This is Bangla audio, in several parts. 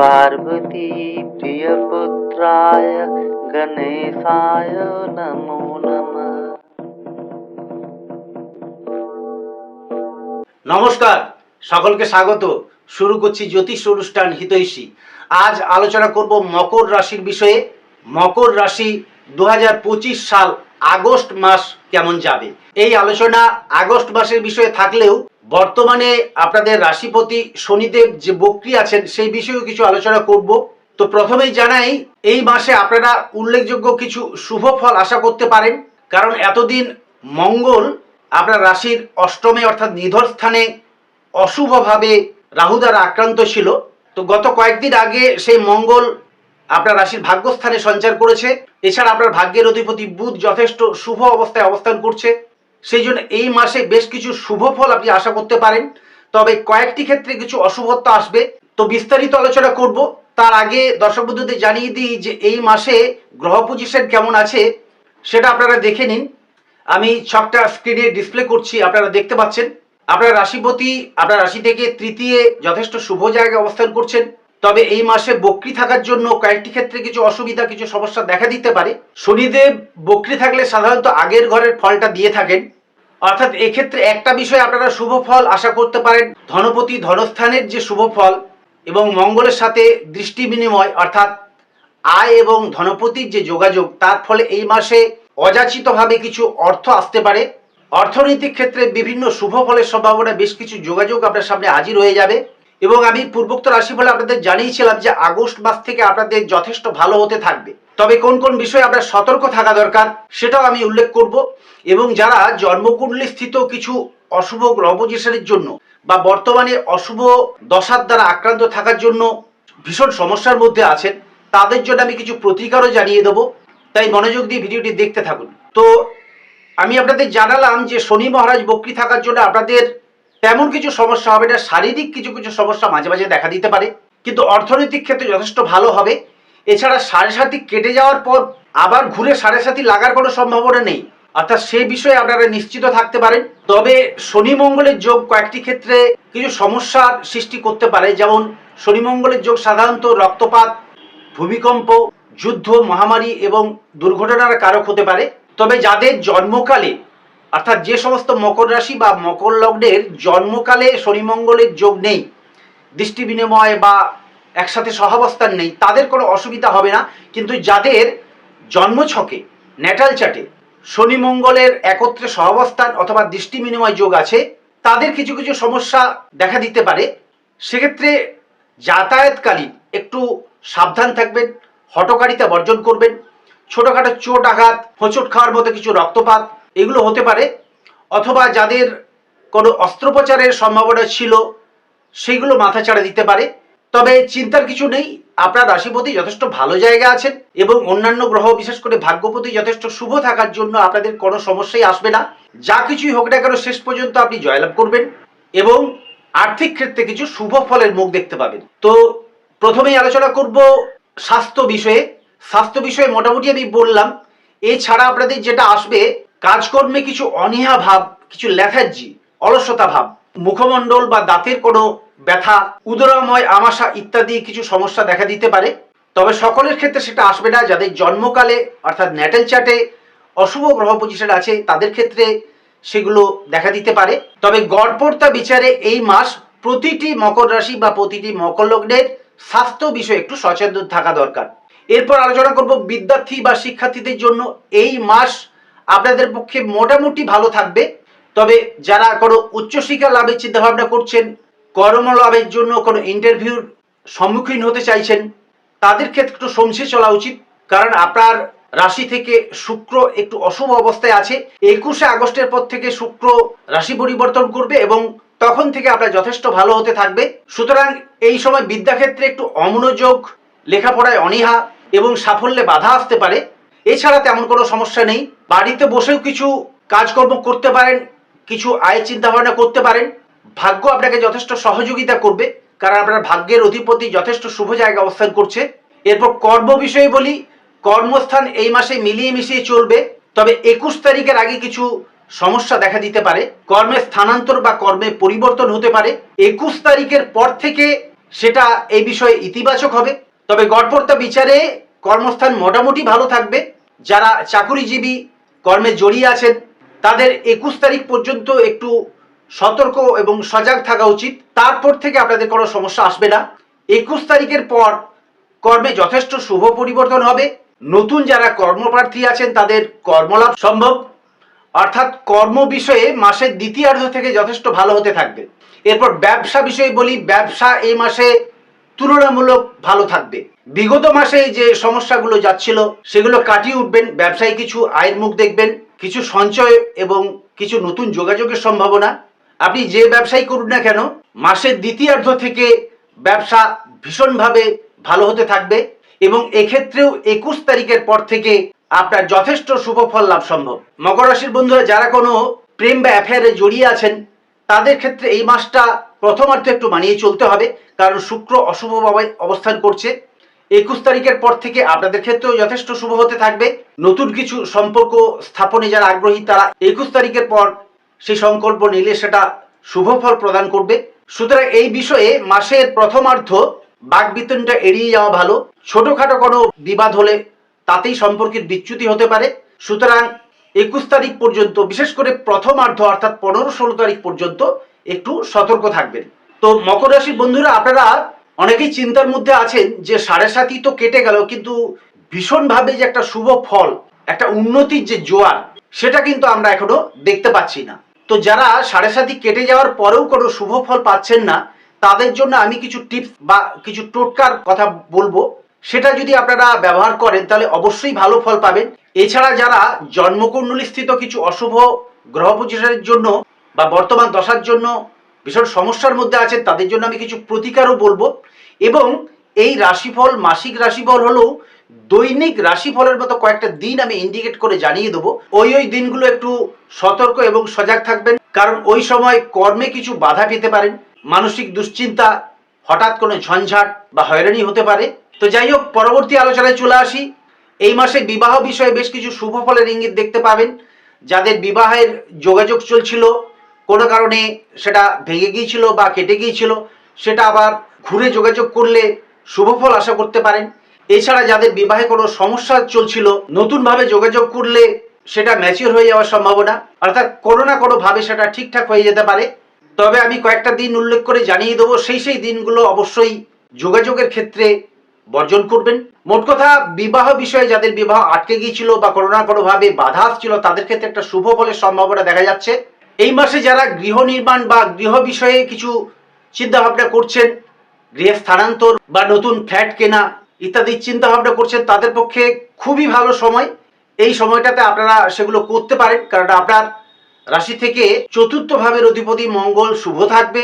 पार्वती प्रियपुत्राय गणेशाय नमो नमः নমস্কার সকলকে স্বাগত শুরু করছি জ্যোতিষ অনুষ্ঠান হিতৈষী আজ আলোচনা করব মকর রাশির বিষয়ে মকর রাশি দু সাল আগস্ট মাস কেমন যাবে এই আলোচনা আগস্ট মাসের বিষয়ে থাকলেও বর্তমানে আপনাদের রাশিপতি শনিদেব যে বক্রি আছেন, সেই বিষয়েও কিছু আলোচনা করব। তো প্রথমেই জানাই, এই মাসে আপনারা উল্লেখযোগ্য কিছু শুভ ফল আশা করতে পারেন, কারণ এতদিন মঙ্গল আপনার রাশির অষ্টমে অর্থাৎ নিধর স্থানে অশুভভাবে রাহু দ্বারা আক্রান্ত ছিল। তো গত কয়েকদিন আগে সেই মঙ্গল আপনার রাশির ভাগ্যস্থানে সঞ্চার করেছে। এছাড়া আপনার ভাগ্যের অধিপতি বুধ যথেষ্ট শুভ অবস্থায় অবস্থান করছে। সেই জন্য এই মাসে বেশ কিছু শুভ ফল আপনি আশা করতে পারেন। তবে কয়েকটি ক্ষেত্রে কিছু অশুভত্ব আসবে। তো বিস্তারিত আলোচনা করব। তার আগে দর্শক বন্ধুদের জানিয়ে দিই যে এই মাসে গ্রহ পজিশন কেমন আছে, সেটা আপনারা দেখে নিন। আমি ছকটা স্ক্রিনে ডিসপ্লে করছি, আপনারা দেখতে পাচ্ছেন। আপনার রাশিপতি, আপনার রাশি থেকে তৃতীয়, যথেষ্ট শুভ জায়গায় অবস্থান করছেন। তবে এই মাসে বক্রি থাকার জন্য কয়েকটি ক্ষেত্রে কিছু অসুবিধা, কিছু সমস্যা দেখা দিতে পারে। শনিদেব বক্রি থাকলে সাধারণত আগের ঘরের ফলটা দিয়ে থাকেন। অর্থাৎ এক্ষেত্রে একটা বিষয় আপনারা শুভ ফল আশা করতে পারেন। ধনপতি ধনস্থানের যে শুভ ফল এবং মঙ্গলের সাথে দৃষ্টি বিনিময়, অর্থাৎ আয় এবং ধনপতির যে যোগাযোগ, তার ফলে এই মাসে অযাচিতভাবে কিছু অর্থ আসতে পারে। অর্থনৈতিক ক্ষেত্রে বিভিন্ন শুভ ফলের সম্ভাবনা বেশ কিছু যোগাযোগ আপনার সামনে হাজির হয়ে যাবে। এবং আমি পূর্বোক্ত রাশিফল আপনাদের জানিয়েছিলাম যে আগস্ট মাস থেকে আপনাদের যথেষ্ট ভালো হতে থাকবে। তবে কোন কোন বিষয়ে আপনার সতর্ক থাকা দরকার সেটাও আমি উল্লেখ করব এবং যারা জন্মকুণ্ডলী স্থিত কিছু অশুভ গ্রহপজিশনের জন্য বা বর্তমানে অশুভ দশার দ্বারা আক্রান্ত থাকার জন্য ভীষণ সমস্যার মধ্যে আছেন, তাদের জন্য আমি কিছু প্রতিকারও জানিয়ে দেবো। তাই মনোযোগ দিয়ে ভিডিওটি দেখতে থাকুন। তো আমি আপনাদের জানালাম যে শনি মহারাজ বক্রি থাকার জন্য আপনাদের তেমন কিছু সমস্যা হবে না, শারীরিক কিছু কিছু সমস্যা মাঝে মাঝে দেখা দিতে পারে, কিন্তু অর্থনৈতিক ক্ষেত্রে যথেষ্ট ভালো হবে। এছাড়া সাড়ে সাথী কেটে যাওয়ার পর আবার ঘুরে সাড়ে সাথী লাগার কোনো সম্ভাবনা নেই। অর্থাৎ সেই বিষয়ে আপনারা নিশ্চিত থাকতে পারেন। তবে শনি মঙ্গলের যোগ কয়েকটি ক্ষেত্রে কিছু সমস্যার সৃষ্টি করতে পারে, যেমন শনি মঙ্গলের যোগ সাধারণত রক্তপাত, ভূমিকম্প, যুদ্ধ, মহামারী এবং দুর্ঘটনার কারক হতে পারে। তবে যাদের জন্মকালে অর্থাৎ যে সমস্ত মকর রাশি বা মকর লগ্নের জন্মকালে শনিমঙ্গলের যোগ নেই, দৃষ্টি বিনিময় বা একসাথে সহাবস্থান নেই, তাদের কোনো অসুবিধা হবে না। কিন্তু যাদের জন্মছকে ন্যাটাল চাটে শনি মঙ্গলের একত্রে সহাবস্থান অথবা দৃষ্টি বিনিময় যোগ আছে, তাদের কিছু কিছু সমস্যা দেখা দিতে পারে। সেক্ষেত্রে যাতায়াতকালীন একটু সাবধান থাকবেন হটকারিতা বর্জন করবেন, ছোটোখাটো চোট আঘাত, হোঁচট খাওয়ার মতো কিছু রক্তপাত এগুলো হতে পারে, অথবা যাদের কোনো অস্ত্রোপচারের সম্ভাবনা ছিল সেইগুলো মাথা ছাড়া দিতে পারে। তবে চিন্তার কিছু নেই, আপনার রাশিপতি যথেষ্ট ভালো জায়গা আছেন এবং অন্যান্য গ্রহ, বিশেষ করে ভাগ্যপতি, যথেষ্ট শুভ থাকার জন্য আপনাদের কোনো সমস্যাই আসবে না। যা কিছুই হোক না কেন, শেষ পর্যন্ত আপনি জয়লাভ করবেন এবং আর্থিক ক্ষেত্রে কিছু শুভ ফলের মুখ দেখতে পাবেন। তো প্রথমেই আলোচনা করব স্বাস্থ্য বিষয়ে। স্বাস্থ্য বিষয়ে মোটামুটি আমি বললাম। এছাড়া আপনাদের যেটা আসবে কাজকর্মে কিছু অনীহা ভাব, কিছু ল্যাথার্জি অলসতা ভাব, মুখমণ্ডল বা দাঁতের কোনো ব্যথা, উদরাময়, আমাশা ইত্যাদি কিছু সমস্যা দেখা দিতে পারে। তবে সকলের ক্ষেত্রে সেটা আসবে না। যাদের জন্মকালে, অর্থাৎ ন্যাটেল চার্টে অশুভ গ্রহ পজিশন আছে, তাদের ক্ষেত্রে সেগুলো দেখা দিতে পারে। তবে গড়পড়তা বিচারে এই মাস প্রতিটি মকর রাশি বা প্রতিটি মকর লগ্নের স্বাস্থ্য বিষয়ে একটু সচেতন থাকা দরকার। এরপর আলোচনা করব বিদ্যার্থী বা শিক্ষার্থীদের জন্য এই মাস আপনাদের পক্ষে মোটামুটি ভালো থাকবে। তবে যারা কোনো উচ্চশিক্ষা লাভের চিন্তাভাবনা করছেন কর্ম লাভের জন্য কোনো ইন্টারভিউর সম্মুখীন হতে চাইছেন, তাদের ক্ষেত্রে একটু সমসে চলা উচিত। কারণ আপনার রাশি থেকে শুক্র একটু অশুভ অবস্থায় আছে। একুশে আগস্টের পর থেকে শুক্র রাশি পরিবর্তন করবে এবং তখন থেকে আপনার যথেষ্ট ভালো হতে থাকবে। সুতরাং এই সময় বিদ্যাক্ষেত্রে একটু অমনোযোগ, লেখাপড়ায় অনীহা এবং সাফল্যে বাধা আসতে পারে। এছাড়া তেমন কোনো সমস্যা নেই। বাড়িতে বসেও কিছু কাজকর্ম করতে পারেন, কিছু আয় চিন্তা ভাবনা করতে পারেন। ভাগ্য আপনাকে যথেষ্ট সহযোগিতা করবে, কারণ আপনার ভাগ্যের অধিপতি যথেষ্ট শুভ জায়গা অবস্থান করছে। এরপর কর্ম বিষয়ে বলি, কর্মস্থান এই মাসে মিলিয়ে মিশিয়ে চলবে, তবে একুশ তারিখের আগে কিছু সমস্যা দেখা দিতে পারে। কর্মে স্থানান্তর বা কর্মে পরিবর্তন হতে পারে। একুশ তারিখের পর থেকে সেটা এই বিষয়ে ইতিবাচক হবে। তবে গড়পড়তা বিচারে কর্মস্থান মোটামুটি ভালো থাকবে। যারা চাকুরিজীবী কর্মে জড়িয়ে আছেন, তাদের একুশ তারিখ পর্যন্ত একটু সতর্ক এবং সজাগ থাকা উচিত। তারপর থেকে আপনাদের কোনো সমস্যা আসবে না। একুশ তারিখের পর কর্মে যথেষ্ট শুভ পরিবর্তন হবে। নতুন যারা কর্মপ্রার্থী আছেন, তাদের কর্মলাভ সম্ভব। অর্থাৎ কর্ম বিষয়ে মাসের দ্বিতীয়ার্ধ থেকে যথেষ্ট ভালো হতে থাকবে। এরপর ব্যবসা বিষয়ে বলি, ব্যবসা এই মাসে তুলনামূলক ভালো থাকবে। বিগত মাসে যে সমস্যাগুলো যাচ্ছিল, সেগুলো কাটিয়ে উঠবেন, ব্যবসায় কিছু আয়ের মুখ দেখবেন, কিছু সঞ্চয় এবং কিছু নতুন যোগাযোগের সম্ভাবনা। আপনি যে ব্যবসায় করুন না কেন, মাসের দ্বিতীয়ার্ধ থেকে ব্যবসা ভীষণভাবে ভালো হতে থাকবে এবং এক্ষেত্রেও একুশ তারিখের পর থেকে আপনার যথেষ্ট শুভ ফল লাভ সম্ভব। মকর রাশির বন্ধুরা, যারা কোনো প্রেম বা অ্যাফেয়ারে জড়িয়ে আছেন, তাদের ক্ষেত্রে এই মাসটা প্রথমার্ধ একটু মানিয়ে চলতে হবে, কারণ শুক্র অশুভভাবে অবস্থান করছে। একুশ তারিখের পর থেকে আপনাদের ক্ষেত্রেও যথেষ্ট শুভ হতে থাকবে। নতুন কিছু সম্পর্ক স্থাপনে যারা আগ্রহী, তারা একুশ তারিখের পর সেই সংকল্প নিলে সেটা শুভ ফল প্রদান করবে। সুতরাং এই বিষয়ে মাসের প্রথমার্ধ বাগবিতনটা এড়িয়ে যাওয়া ভালো। ছোটখাটো কোনো বিবাদ হলে তাতেই সম্পর্কের বিচ্যুতি হতে পারে। সুতরাং একুশ তারিখ পর্যন্ত, বিশেষ করে প্রথমার্ধ অর্থাৎ পনেরো ষোলো তারিখ পর্যন্ত একটু সতর্ক থাকবেন। তো মকর রাশির বন্ধুরা, আপনারা অনেকেই চিন্তার মধ্যে আছেন যে সাড়ে সাতই তো কেটে গেল, কিন্তু ভীষণভাবে যে একটা শুভ ফল, একটা উন্নতির যে জোয়ার, সেটা কিন্তু আমরা এখনও দেখতে পাচ্ছি না। তো যারা সাড়ে সাতই কেটে যাওয়ার পরেও কোনো শুভ ফল পাচ্ছেন না, তাদের জন্য আমি কিছু টিপস বা কিছু টোটকার কথা বলব। সেটা যদি আপনারা ব্যবহার করেন, তাহলে অবশ্যই ভালো ফল পাবেন। এছাড়া যারা জন্মকুণ্ডলী স্থিত কিছু অশুভ গ্রহ জন্য বা বর্তমান দশার জন্য ভীষণ সমস্যার মধ্যে আছেন, তাদের জন্য আমি কিছু প্রতিকারও বলব। এবং এই রাশিফল, মাসিক রাশিফল হলো দৈনিক রাশিফলের মতো কয়েকটা দিন আমি ইন্ডিকেট করে জানিয়ে দেবো। ওই ওই দিনগুলো একটু সতর্ক এবং সজাগ থাকবেন, কারণ ওই সময় কর্মে কিছু বাধা পেতে পারেন। মানসিক দুশ্চিন্তা, হঠাৎ কোনো ঝঞ্ঝাট বা হয়রানি হতে পারে। তো যাই হোক, পরবর্তী আলোচনায় চলে আসি। এই মাসে বিবাহ বিষয়ে বেশ কিছু শুভ ফলের ইঙ্গিত দেখতে পাবেন। যাদের বিবাহের যোগাযোগ চলছিল কোনো কারণে সেটা ভেঙে গিয়েছিল বা কেটে গিয়েছিল, সেটা আবার ঘুরে যোগাযোগ করলে শুভ ফল আশা করতে পারেন। এছাড়া যাদের বিবাহে কোনো সমস্যা চলছিল, নতুনভাবে যোগাযোগ করলে সেটা ম্যাচিওর হয়ে যাওয়ার সম্ভাবনা। অর্থাৎ কোনো না কোনোভাবে সেটা ঠিকঠাক হয়ে যেতে পারে। তবে আমি কয়েকটা দিন উল্লেখ করে জানিয়ে দেবো, সেই সেই দিনগুলো অবশ্যই যোগাযোগের ক্ষেত্রে বর্জন করবেন। মোট কথা, বিবাহ বিষয়ে যাদের বিবাহ আটকে গিয়েছিল বা কোনো না কোনোভাবে বাধা আসছিল, তাদের ক্ষেত্রে একটা শুভ ফলের সম্ভাবনা দেখা যাচ্ছে। এই মাসে যারা গৃহ নির্মাণ বা গৃহ বিষয়ে কিছু চিন্তা ভাবনা করছেন, গৃহে স্থানান্তর বা নতুন ফ্ল্যাট কেনা ইত্যাদি চিন্তা ভাবনা করছেন, তাদের পক্ষে খুবই ভালো সময়। এই সময়টাতে আপনারা সেগুলো করতে পারেন, কারণ আপনার রাশি থেকে চতুর্থ ভাবের অধিপতি মঙ্গল শুভ থাকবে।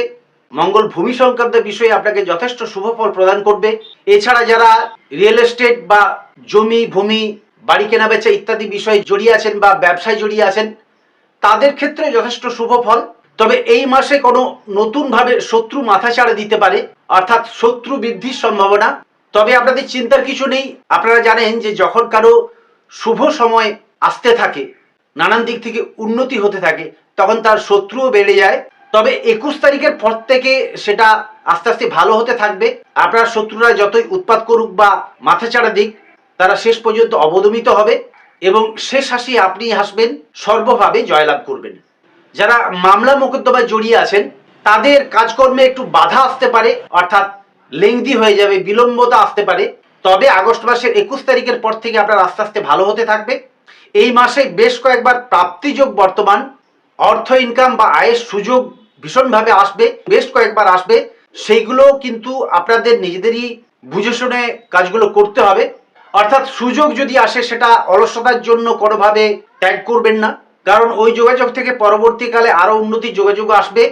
মঙ্গল ভূমি সংক্রান্ত বিষয়ে আপনাকে যথেষ্ট শুভ ফল প্রদান করবে। এছাড়া যারা রিয়েল এস্টেট বা জমি, ভূমি, বাড়ি কেনা বেচা ইত্যাদি বিষয়ে জড়িয়ে আছেন বা ব্যবসায় জড়িয়ে আছেন তাদের ক্ষেত্রে যথেষ্ট শুভ ফল। তবে এই মাসে কোনো নতুনভাবে শত্রু মাথাচাড়া দিতে পারে, অর্থাৎ শত্রু বৃদ্ধির সম্ভাবনা। তবে আপনাদের চিন্তার কিছু নেই। আপনারা জানেন যে যখন কারও শুভ সময় আসতে থাকে, নানান দিক থেকে উন্নতি হতে থাকে, তখন তার শত্রুও বেড়ে যায়। তবে একুশ তারিখের পর থেকে সেটা আস্তে আস্তে ভালো হতে থাকবে। আপনার শত্রুরা যতই উৎপাত করুক বা মাথাচাড়া দিক, তারা শেষ পর্যন্ত অবদমিত হবে। এবং শেষ হাসি আপনি হাসবেন, সর্বভাবে জয়লাভ করবেন। যারা মামলা মোকদ্দমায় জড়িয়ে আছেন, তাদের কাজকর্মে একটু বাধা আসতে পারে, অর্থাৎ লেংদি হয়ে যাবে, বিলম্বতা আসতে পারে। তবে আগস্ট মাসের একুশ তারিখের পর থেকে আপনার আস্তে আস্তে ভালো হতে থাকবে। এই মাসে বেশ কয়েকবার প্রাপ্তিযোগ বর্তমান, অর্থ ইনকাম বা আয়ের সুযোগ ভীষণভাবে আসবে, বেশ কয়েকবার আসবে। সেইগুলো কিন্তু আপনাদের নিজেদেরই বুঝে শুনে কাজগুলো করতে হবে। অর্থাৎ সুযোগ যদি আসে, সেটা অলসতার জন্য কোনোভাবে ত্যাগ করবেন না। কারণ ওই যোগাযোগ থেকে পরবর্তীকালে আরও উন্নতির যোগাযোগ আসবে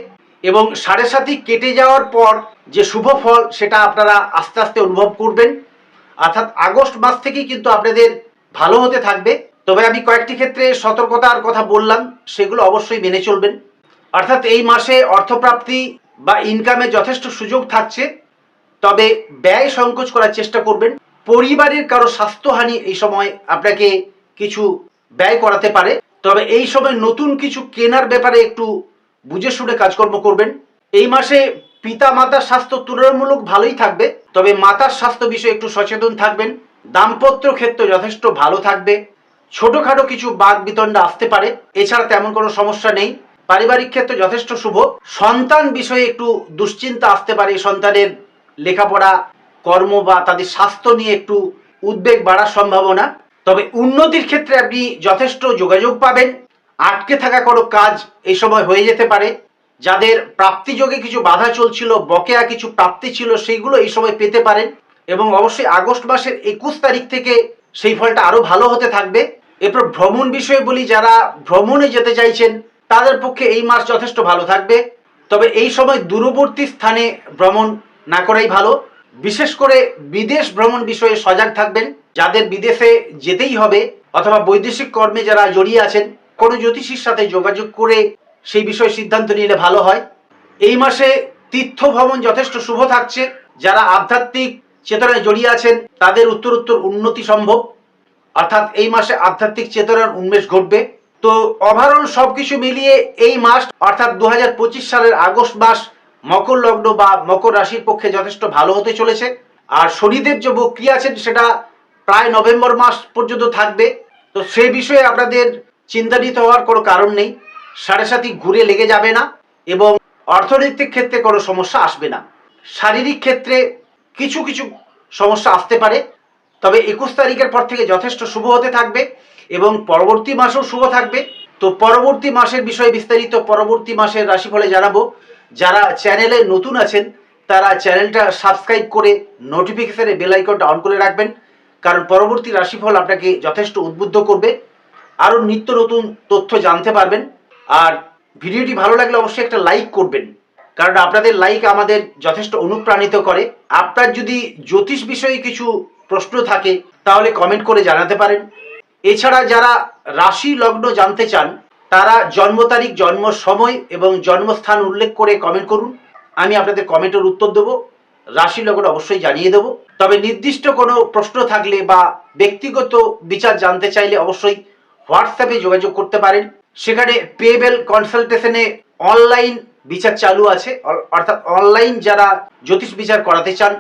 এবং সাড়ে সাতই কেটে যাওয়ার পর যে শুভ ফল, সেটা আপনারা আস্তে আস্তে অনুভব করবেন। অর্থাৎ আগস্ট মাস থেকেই কিন্তু আপনাদের ভালো হতে থাকবে। তবে আমি কয়েকটি ক্ষেত্রে সতর্কতার কথা বললাম, সেগুলো অবশ্যই মেনে চলবেন। অর্থাৎ এই মাসে অর্থপ্রাপ্তি বা ইনকামে যথেষ্ট সুযোগ থাকছে, তবে ব্যয় সংকোচ করার চেষ্টা করবেন। পরিবারের কারও স্বাস্থ্যহানি এই সময় আপনাকে কিছু ব্যয় করাতে পারে। তবে এই সময় নতুন কিছু কেনার ব্যাপারে একটু বুঝে শুনে কাজকর্ম করবেন। এই মাসে পিতা মাতার স্বাস্থ্য তুলনামূলক ভালোই থাকবে। তবে মাতার স্বাস্থ্য বিষয়ে একটু সচেতন থাকবেন। দাম্পত্য ক্ষেত্র যথেষ্ট ভালো থাকবে। ছোটখাটো কিছু বাদ বিতণ্ডা আসতে পারে। এছাড়া তেমন কোনো সমস্যা নেই। পারিবারিক ক্ষেত্রে যথেষ্ট শুভ। সন্তান বিষয়ে একটু দুশ্চিন্তা আসতে পারে সন্তানের লেখাপড়া কর্ম বা তাদের স্বাস্থ্য নিয়ে একটু উদ্বেগ বাড়ার সম্ভাবনা। তবে উন্নতির ক্ষেত্রে আপনি যথেষ্ট যোগাযোগ পাবেন। আটকে থাকা কোনো কাজ এই সময় হয়ে যেতে পারে। যাদের প্রাপ্তিযোগে কিছু বাধা চলছিল, বকেয়া কিছু প্রাপ্তি ছিল, সেইগুলো এই সময় পেতে পারেন এবং অবশ্যই আগস্ট মাসের একুশ তারিখ থেকে সেই ফলটা আরও ভালো হতে থাকবে। এরপর ভ্রমণ বিষয়ে বলি, যারা ভ্রমণে যেতে চাইছেন, তাদের পক্ষে এই মাস যথেষ্ট ভালো থাকবে। তবে এই সময় দূরবর্তী স্থানে ভ্রমণ না করাই ভালো। বিশেষ করে বিদেশ ভ্রমণ বিষয়ে সজাগ থাকবেন। যাদের বিদেশে যেতেই হবে অথবা বৈদেশিক কর্মে যারা জড়িয়ে আছেন, কোনো জ্যোতিষীর সাথে যোগাযোগ করে সেই বিষয়ে সিদ্ধান্ত নিলে ভালো হয়। এই মাসে তীর্থ ভ্রমণ যথেষ্ট শুভ থাকছে। যারা আধ্যাত্মিক চেতনায় জড়িয়ে আছেন, তাদের উত্তর উত্তর উন্নতি সম্ভব। অর্থাৎ এই মাসে আধ্যাত্মিক চেতনার উন্মেষ ঘটবে। তো ওভারঅল সবকিছু মিলিয়ে এই মাস, অর্থাৎ দু হাজার পঁচিশ সালের আগস্ট মাস মকর লগ্ন বা মকর রাশির পক্ষে যথেষ্ট ভালো হতে চলেছে। আর শনিদেব যে বক্রিয়া আছেন, সেটা প্রায় নভেম্বর মাস পর্যন্ত থাকবে। তো সে বিষয়ে আপনাদের চিন্তান্বিত হওয়ার কোনো কারণ নেই। সাড়ে সাথী ঘুরে লেগে যাবে না এবং অর্থনৈতিক ক্ষেত্রে কোনো সমস্যা আসবে না। শারীরিক ক্ষেত্রে কিছু কিছু সমস্যা আসতে পারে। তবে একুশ তারিখের পর থেকে যথেষ্ট শুভ হতে থাকবে এবং পরবর্তী মাসেও শুভ থাকবে। তো পরবর্তী মাসের বিষয়ে বিস্তারিত পরবর্তী মাসের রাশিফলে জানাব। যারা চ্যানেলে নতুন আছেন, তারা চ্যানেলটা সাবস্ক্রাইব করে নোটিফিকেশনে বেল আইকনটা অন করে রাখবেন, কারণ পরবর্তী রাশিফল আপনাকে যথেষ্ট উদ্বুদ্ধ করবে। আরও নিত্য নতুন তথ্য জানতে পারবেন, আর ভিডিওটি ভালো লাগলে অবশ্যই একটা লাইক করবেন, কারণ আপনাদের লাইক আমাদের যথেষ্ট অনুপ্রাণিত করে। আপনার যদি জ্যোতিষ বিষয়ে কিছু প্রশ্ন থাকে, তাহলে কমেন্ট করে জানাতে পারেন। এছাড়া যারা রাশি লগ্ন জানতে চান তারা জন্ম তারিখ, জন্ম সময় এবং জন্মস্থান উল্লেখ করে কমেন্ট করুন। আমি আপনাদের কমেন্টের উত্তর দেবো। রাশি লগ্ন অবশ্যই জানিয়ে দেবো। তবে নির্দিষ্ট কোনো প্রশ্ন থাকলে বা ব্যক্তিগত বিচার জানতে চাইলে অবশ্যই হোয়াটসঅ্যাপে যোগাযোগ করতে পারেন। সেখানে পেবেল কনসালটেশনে অনলাইন বিচার চালু আছে। অর্থাৎ অনলাইন যারা জ্যোতিষ বিচার করাতে চান,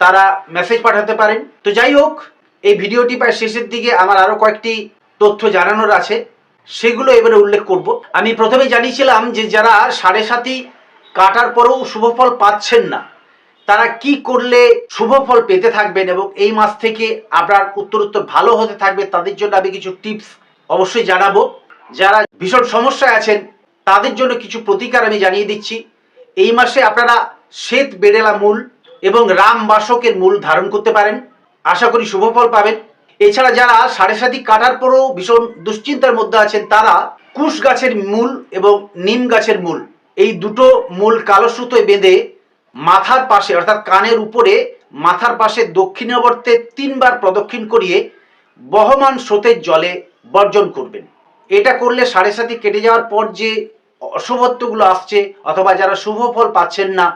তারা মেসেজ পাঠাতে পারেন। তো যাই হোক, এই ভিডিওটি প্রায় শেষের দিকে। আমার আরও কয়েকটি তথ্য জানানোর আছে। সেগুলো এবারে উল্লেখ করব। আমি প্রথমে জানিয়েছিলাম যে যারা সাড়ে সাতি কাটার পরেও শুভফল পাচ্ছেন না, তারা কি করলে শুভ ফল পেতে থাকবেন এবং এই মাস থেকে আপনার উত্তরোত্তর ভালো হতে থাকবে তাদের জন্য আমি কিছু টিপস অবশ্যই জানাব। যারা ভীষণ সমস্যায় আছেন, তাদের জন্য কিছু প্রতিকার আমি জানিয়ে দিচ্ছি। এই মাসে আপনারা শ্বেত বেড়েলা মূল এবং রাম বাসকের মূল ধারণ করতে পারেন। আশা করি শুভ ফল পাবেন। এছাড়া যারা সাড়ে সাতি কাটার পরও ভীষণ দুশ্চিন্তার মধ্যে আছেন, তারা কুশ গাছের মূল এবং নিম গাছের মূল। এই দুটো মূল কালো সুতোয় বেঁধে মাথার পাশে, অর্থাৎ কানের উপরে, মাথার পাশে দক্ষিণাবর্তে তিনবার প্রদক্ষিণ করিয়ে বহমান স্রোতের জলে বর্জন করবেন। এটা করলে সাড়ে সাথে কেটে যাওয়ার পর যে অশুভত্বগুলো আসছে, অথবা যারা শুভ ফল পাচ্ছেন না,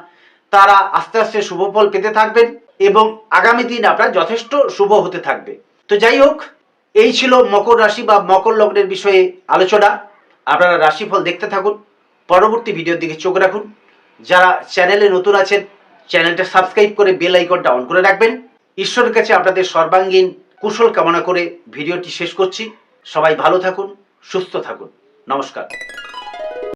তারা আস্তে আস্তে শুভ ফল পেতে থাকবেন এবং আগামী দিন আপনার যথেষ্ট শুভ হতে থাকবে। তো যাই হোক, এই ছিল মকর রাশি বা মকর লগ্নের বিষয়ে আলোচনা। আপনারা রাশিফল দেখতে থাকুন, পরবর্তী ভিডিওর দিকে চোখ রাখুন। যারা চ্যানেলে নতুন আছেন, চ্যানেলটা সাবস্ক্রাইব করে বেল আইকনটা অন করে রাখবেন। ঈশ্বরের কাছে আপনাদের সর্বাঙ্গীন কুশল কামনা করে ভিডিওটি শেষ করছি। সবাই ভালো থাকুন, সুস্থ থাকুন। নমস্কার।